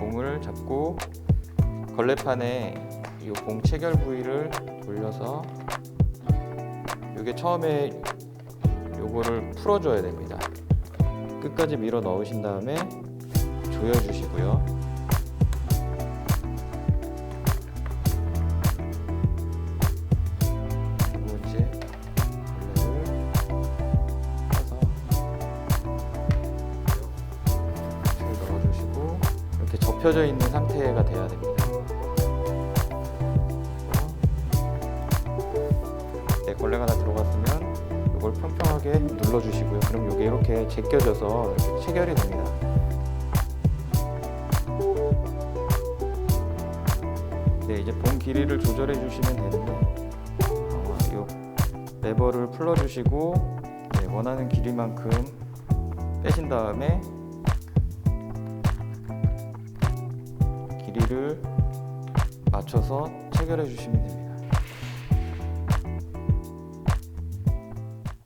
봉을 잡고 걸레판에 이 봉 체결 부위를 돌려서 이게 처음에 요거를 풀어줘야 됩니다. 끝까지 밀어 넣으신 다음에 조여주시고요. 이렇게 접혀져 있는 상태가 돼야 됩니다. 네, 걸레가 다 들어갔으면 이걸 평평하게 눌러주시고요. 그럼 이게 이렇게 제껴져서 이렇게 체결이 됩니다. 네, 이제 봉 길이를 조절해 주시면 되는데 어, 이 레버를 풀어주시고 네, 원하는 길이만큼 빼신 다음에 길이를 맞춰서 체결해 주시면 됩니다.